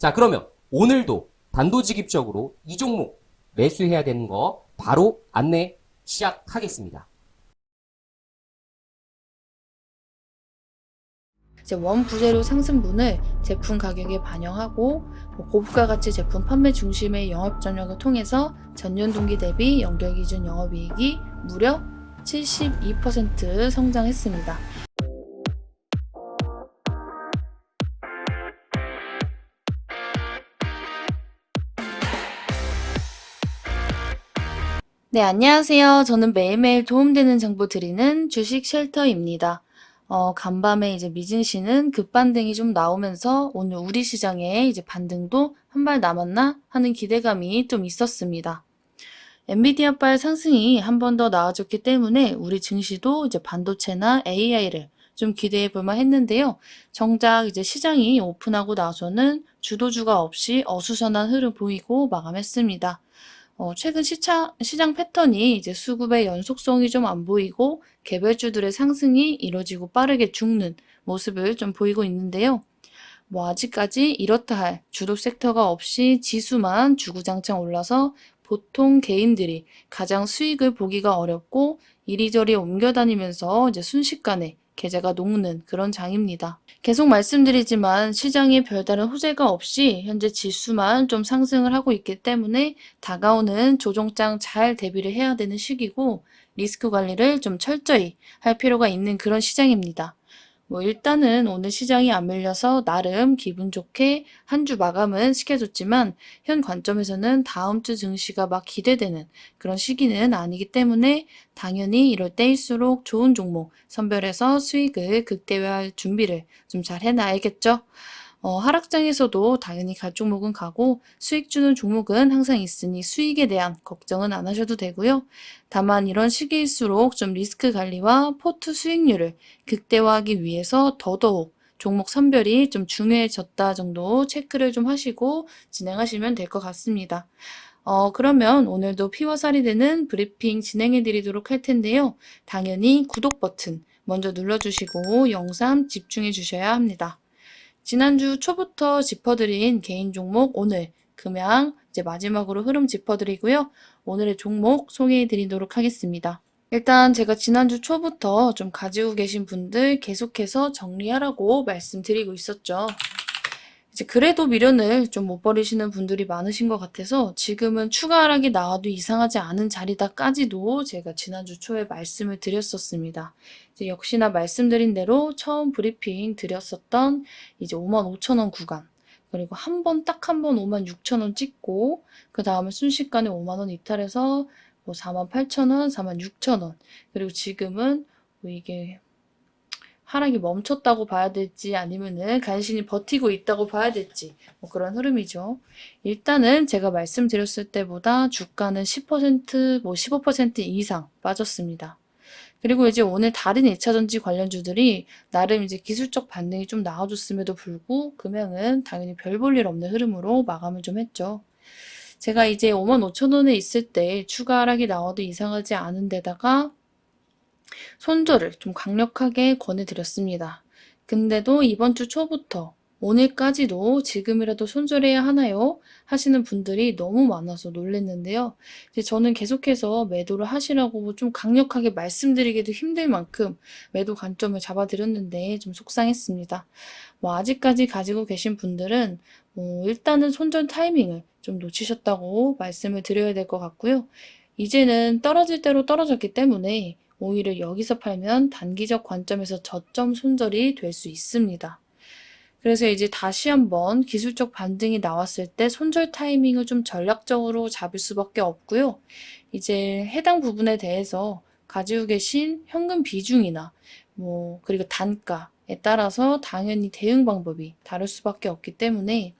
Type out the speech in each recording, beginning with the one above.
자 그러면 오늘도 단도직입적으로 이 종목 매수해야 되는 거 바로 안내 시작하겠습니다. 이제 원 부재료 상승분을 제품 가격에 반영하고 뭐 고부가 가치 제품 판매 중심의 영업 전략을 통해서 전년 동기 대비 연결 기준 영업이익이 무려 72% 성장했습니다. 네, 안녕하세요. 저는 매일매일 도움되는 정보 드리는 주식 쉘터입니다. 어, 간밤에 이제 미진 씨는 급반등이 좀 나오면서 오늘 우리 시장에 이제 반등도 한 발 남았나 하는 기대감이 좀 있었습니다. 엔비디아발 상승이 한 번 더 나아졌기 때문에 우리 증시도 이제 반도체나 AI를 좀 기대해 볼만 했는데요. 정작 이제 시장이 오픈하고 나서는 주도주가 없이 어수선한 흐름 보이고 마감했습니다. 어, 최근 시차, 시장 패턴이 이제 수급의 연속성이 좀 안 보이고 개별주들의 상승이 이뤄지고 빠르게 죽는 모습을 좀 보이고 있는데요. 뭐 아직까지 이렇다 할 주도 섹터가 없이 지수만 주구장창 올라서 보통 개인들이 가장 수익을 보기가 어렵고 이리저리 옮겨 다니면서 이제 순식간에 계좌가 녹는 그런 장입니다. 계속 말씀드리지만 시장에 별다른 호재가 없이 현재 지수만 좀 상승을 하고 있기 때문에 다가오는 조정장 잘 대비를 해야 되는 시기고 리스크 관리를 좀 철저히 할 필요가 있는 그런 시장입니다. 뭐 일단은 오늘 시장이 안 밀려서 나름 기분 좋게 한 주 마감은 시켜줬지만 현 관점에서는 다음 주 증시가 막 기대되는 그런 시기는 아니기 때문에 당연히 이럴 때일수록 좋은 종목 선별해서 수익을 극대화할 준비를 좀 잘 해놔야겠죠. 어, 하락장에서도 당연히 갈 종목은 가고 수익 주는 종목은 항상 있으니 수익에 대한 걱정은 안 하셔도 되고요. 다만 이런 시기일수록 좀 리스크 관리와 포트 수익률을 극대화하기 위해서 더더욱 종목 선별이 좀 중요해졌다 정도 체크를 좀 하시고 진행하시면 될 것 같습니다. 어, 그러면 오늘도 피와 살이 되는 브리핑 진행해 드리도록 할 텐데요. 당연히 구독 버튼 먼저 눌러주시고 영상 집중해 주셔야 합니다. 지난주 초부터 짚어드린 개인 종목 오늘 금양 이제 마지막으로 흐름 짚어드리고요. 오늘의 종목 소개해 드리도록 하겠습니다. 일단 제가 지난주 초부터 좀 가지고 계신 분들 계속해서 정리하라고 말씀드리고 있었죠. 이제 그래도 미련을 좀 못 버리시는 분들이 많으신 것 같아서 지금은 추가 하락이 나와도 이상하지 않은 자리다까지도 제가 지난주 초에 말씀을 드렸었습니다. 이제 역시나 말씀드린 대로 처음 브리핑 드렸었던 이제 55,000원 구간 그리고 한 번 딱 한 번 56,000원 찍고 그 다음에 순식간에 5만 원 이탈해서 뭐 48,000원, 46,000원 그리고 지금은 뭐 이게 하락이 멈췄다고 봐야 될지 아니면은 간신히 버티고 있다고 봐야 될지 뭐 그런 흐름이죠. 일단은 제가 말씀드렸을 때보다 주가는 10%, 뭐 15% 이상 빠졌습니다. 그리고 이제 오늘 다른 2차전지 관련주들이 나름 이제 기술적 반등이 좀 나와줬음에도 불구 금양은 당연히 별 볼 일 없는 흐름으로 마감을 좀 했죠. 제가 이제 55,000원에 있을 때 추가 하락이 나와도 이상하지 않은 데다가 손절을 좀 강력하게 권해드렸습니다. 근데도 이번 주 초부터 오늘까지도 지금이라도 손절해야 하나요? 하시는 분들이 너무 많아서 놀랬는데요. 이제 저는 계속해서 매도를 하시라고 좀 강력하게 말씀드리기도 힘들 만큼 매도 관점을 잡아드렸는데 좀 속상했습니다. 뭐 아직까지 가지고 계신 분들은 뭐 일단은 손절 타이밍을 좀 놓치셨다고 말씀을 드려야 될 것 같고요. 이제는 떨어질 대로 떨어졌기 때문에 오히려 여기서 팔면 단기적 관점에서 저점 손절이 될 수 있습니다. 그래서 이제 다시 한번 기술적 반등이 나왔을 때 손절 타이밍을 좀 전략적으로 잡을 수밖에 없고요. 이제 해당 부분에 대해서 가지고 계신 현금 비중이나 뭐 그리고 단가에 따라서 당연히 대응 방법이 다를 수밖에 없기 때문에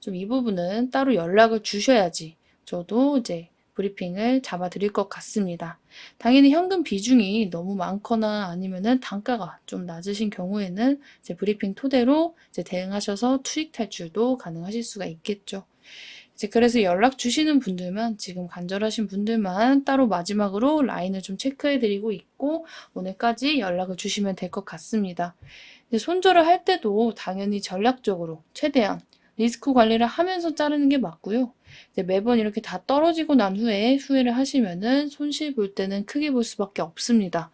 좀 이 부분은 따로 연락을 주셔야지 저도 이제 브리핑을 잡아 드릴 것 같습니다. 당연히 현금 비중이 너무 많거나 아니면은 단가가 좀 낮으신 경우에는 이제 브리핑 토대로 이제 대응하셔서 투입 탈출도 가능하실 수가 있겠죠. 이제 그래서 연락 주시는 분들만 지금 간절하신 분들만 따로 마지막으로 라인을 좀 체크해 드리고 있고 오늘까지 연락을 주시면 될 것 같습니다. 손절을 할 때도 당연히 전략적으로 최대한 리스크 관리를 하면서 자르는 게 맞고요. 이제 매번 이렇게 다 떨어지고 난 후에 후회를 하시면은 손실 볼 때는 크게 볼 수밖에 없습니다.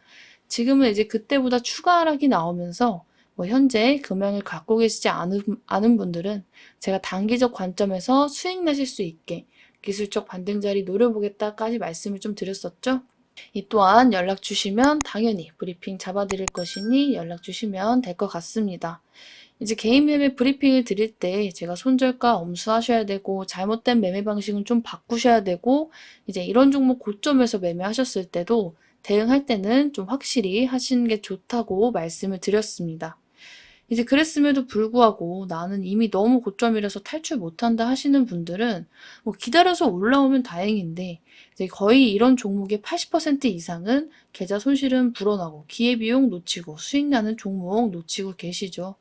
지금은 이제 그때보다 추가 하락이 나오면서 뭐 현재 금액을 갖고 계시지 않은, 않은 분들은 제가 단기적 관점에서 수익 내실 수 있게 기술적 반등 자리 노려보겠다까지 말씀을 좀 드렸었죠. 이 또한 연락 주시면 당연히 브리핑 잡아드릴 것이니 연락 주시면 될 것 같습니다. 이제 개인 매매 브리핑을 드릴 때 제가 손절가 엄수하셔야 되고 잘못된 매매 방식은 좀 바꾸셔야 되고 이제 이런 종목 고점에서 매매하셨을 때도 대응할 때는 좀 확실히 하시는 게 좋다고 말씀을 드렸습니다. 이제 그랬음에도 불구하고 나는 이미 너무 고점이라서 탈출 못한다 하시는 분들은 뭐 기다려서 올라오면 다행인데 이제 거의 이런 종목의 80% 이상은 계좌 손실은 불어나고 기회비용 놓치고 수익 나는 종목 놓치고 계시죠.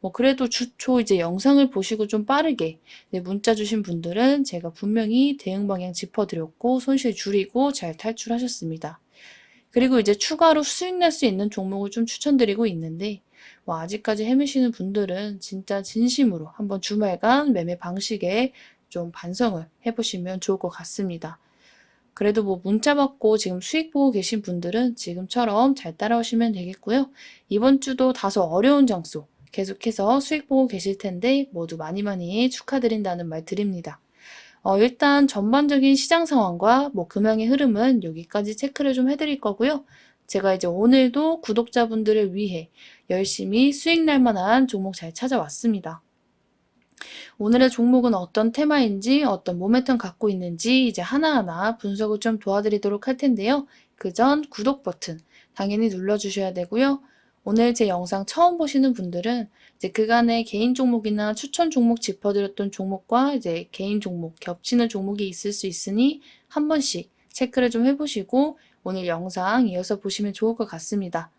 뭐 그래도 주초 이제 영상을 보시고 좀 빠르게 네, 문자 주신 분들은 제가 분명히 대응 방향 짚어드렸고 손실 줄이고 잘 탈출하셨습니다. 그리고 이제 추가로 수익 낼수 있는 종목을 좀 추천드리고 있는데 뭐 아직까지 헤매시는 분들은 진짜 진심으로 한번 주말간 매매 방식에 좀 반성을 해보시면 좋을 것 같습니다. 그래도 뭐 문자 받고 지금 수익 보고 계신 분들은 지금처럼 잘 따라오시면 되겠고요. 이번 주도 다소 어려운 장소 계속해서 수익 보고 계실 텐데 모두 많이 많이 축하드린다는 말 드립니다. 어, 일단 전반적인 시장 상황과 뭐 금융의 흐름은 여기까지 체크를 좀 해드릴 거고요. 제가 이제 오늘도 구독자분들을 위해 열심히 수익 날 만한 종목 잘 찾아왔습니다. 오늘의 종목은 어떤 테마인지, 어떤 모멘텀 갖고 있는지 이제 하나하나 분석을 좀 도와드리도록 할 텐데요. 그 전 구독 버튼 당연히 눌러주셔야 되고요. 오늘 제 영상 처음 보시는 분들은 이제 그간의 개인 종목이나 추천 종목 짚어드렸던 종목과 이제 개인 종목 겹치는 종목이 있을 수 있으니 한 번씩 체크를 좀 해보시고 오늘 영상 이어서 보시면 좋을 것 같습니다.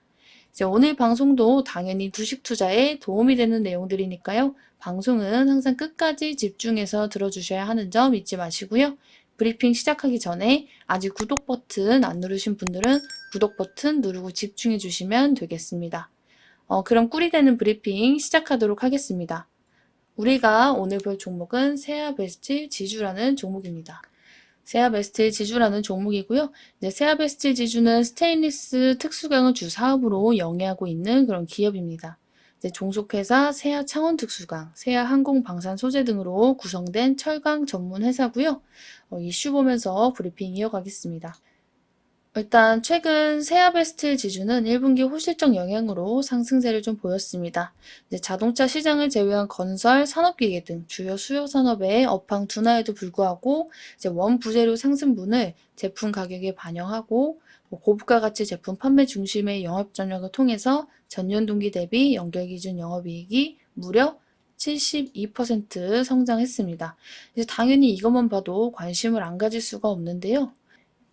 이제 오늘 방송도 당연히 주식 투자에 도움이 되는 내용들이니까요. 방송은 항상 끝까지 집중해서 들어주셔야 하는 점 잊지 마시고요. 브리핑 시작하기 전에 아직 구독 버튼 안 누르신 분들은 구독 버튼 누르고 집중해 주시면 되겠습니다. 어, 그럼 꿀이 되는 브리핑 시작하도록 하겠습니다. 우리가 오늘 볼 종목은 세아베스트 지주라는 종목입니다. 세아베스트 지주라는 종목이고요. 이제 세아베스트 지주는 스테인리스 특수강을 주 사업으로 영위하고 있는 그런 기업입니다. 이제 종속회사 세아 창원 특수강, 세아 항공 방산 소재 등으로 구성된 철강 전문 회사고요. 어, 이슈 보면서 브리핑 이어가겠습니다. 일단 최근 세아베스트 지주는 1분기 호실적 영향으로 상승세를 좀 보였습니다. 이제 자동차 시장을 제외한 건설, 산업기계 등 주요 수요 산업의 업황 둔화에도 불구하고 이제 원 부재료 상승분을 제품 가격에 반영하고 뭐 고부가 가치 제품 판매 중심의 영업 전략을 통해서 전년 동기 대비 연결 기준 영업이익이 무려 72% 성장했습니다. 이제 당연히 이것만 봐도 관심을 안 가질 수가 없는데요.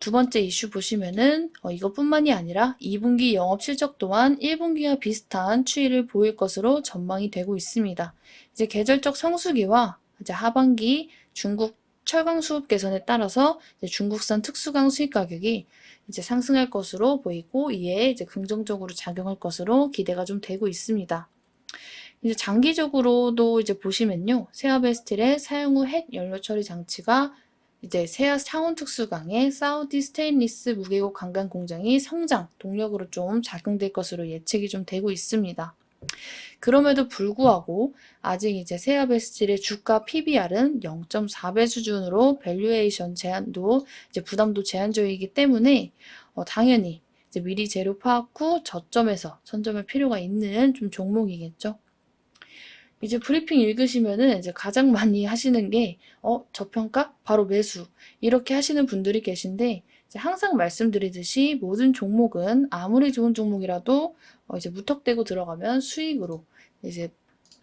두 번째 이슈 보시면은 어, 이것뿐만이 아니라 2분기 영업 실적 또한 1분기와 비슷한 추이를 보일 것으로 전망이 되고 있습니다. 이제 계절적 성수기와 이제 하반기 중국 철강 수급 개선에 따라서 중국산 특수강 수입 가격이 이제 상승할 것으로 보이고 이에 이제 긍정적으로 작용할 것으로 기대가 좀 되고 있습니다. 이제 장기적으로도 이제 보시면요. 세아베스틸의 사용 후 핵 연료 처리 장치가 이제 세아 창원 특수강의 사우디 스테인리스 무게고 강간 공장이 성장 동력으로 좀 작용될 것으로 예측이 좀 되고 있습니다. 그럼에도 불구하고 아직 이제 세아베스틸의 주가 PBR은 0.4배 수준으로 밸류에이션 제한도 이제 부담도 제한적이기 때문에 어, 당연히 이제 미리 재료 파악 후 저점에서 선점할 필요가 있는 좀 종목이겠죠. 이제 브리핑 읽으시면은 이제 가장 많이 하시는 게, 어, 저평가? 바로 매수. 이렇게 하시는 분들이 계신데, 항상 말씀드리듯이 모든 종목은 아무리 좋은 종목이라도 어, 이제 무턱대고 들어가면 수익으로 이제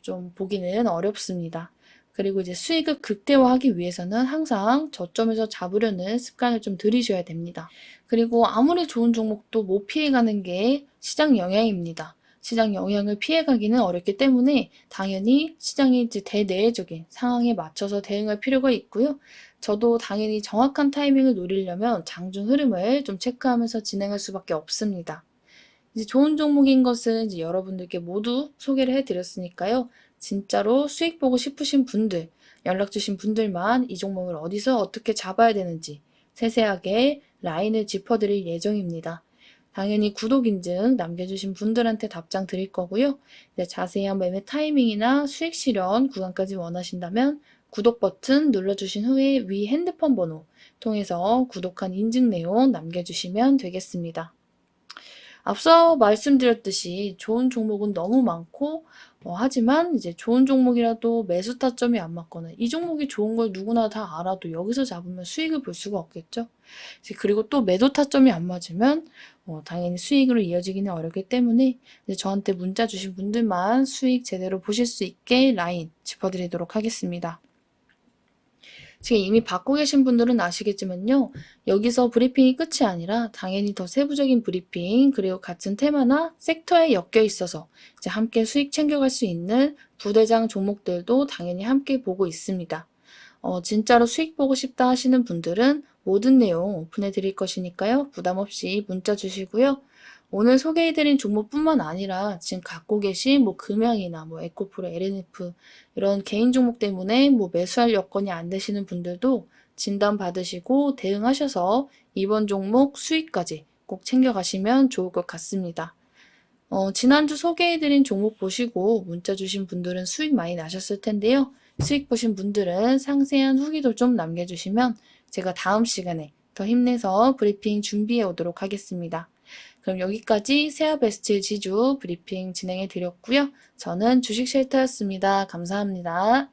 좀 보기는 어렵습니다. 그리고 이제 수익을 극대화하기 위해서는 항상 저점에서 잡으려는 습관을 좀 들이셔야 됩니다. 그리고 아무리 좋은 종목도 못 피해가는 게 시장 영향입니다. 시장 영향을 피해가기는 어렵기 때문에 당연히 시장의 이제 대내적인 상황에 맞춰서 대응할 필요가 있고요. 저도 당연히 정확한 타이밍을 노리려면 장중 흐름을 좀 체크하면서 진행할 수밖에 없습니다. 이제 좋은 종목인 것은 이제 여러분들께 모두 소개를 해드렸으니까요. 진짜로 수익 보고 싶으신 분들, 연락 주신 분들만 이 종목을 어디서 어떻게 잡아야 되는지 세세하게 라인을 짚어드릴 예정입니다. 당연히 구독 인증 남겨주신 분들한테 답장 드릴 거고요. 자세한 매매 타이밍이나 수익 실현 구간까지 원하신다면 구독 버튼 눌러주신 후에 위 핸드폰 번호 통해서 구독한 인증 내용 남겨주시면 되겠습니다. 앞서 말씀드렸듯이 좋은 종목은 너무 많고 어, 하지만 이제 좋은 종목이라도 매수 타점이 안 맞거나 이 종목이 좋은 걸 누구나 다 알아도 여기서 잡으면 수익을 볼 수가 없겠죠. 그리고 또 매도 타점이 안 맞으면 어, 당연히 수익으로 이어지기는 어렵기 때문에 저한테 문자 주신 분들만 수익 제대로 보실 수 있게 라인 짚어드리도록 하겠습니다. 지금 이미 받고 계신 분들은 아시겠지만요. 여기서 브리핑이 끝이 아니라 당연히 더 세부적인 브리핑, 그리고 같은 테마나 섹터에 엮여 있어서 이제 함께 수익 챙겨갈 수 있는 부대장 종목들도 당연히 함께 보고 있습니다. 어, 진짜로 수익 보고 싶다 하시는 분들은 모든 내용 오픈해 드릴 것이니까요. 부담 없이 문자 주시고요. 오늘 소개해드린 종목뿐만 아니라 지금 갖고 계신 뭐 금양이나 뭐 에코프로, LNF 이런 개인 종목 때문에 뭐 매수할 여건이 안 되시는 분들도 진단 받으시고 대응하셔서 이번 종목 수익까지 꼭 챙겨가시면 좋을 것 같습니다. 어, 지난주 소개해드린 종목 보시고 문자 주신 분들은 수익 많이 나셨을 텐데요. 수익 보신 분들은 상세한 후기도 좀 남겨주시면 제가 다음 시간에 더 힘내서 브리핑 준비해 오도록 하겠습니다. 그럼 여기까지 세아베스트 지주 브리핑 진행해 드렸고요. 저는 주식 쉘터였습니다. 감사합니다.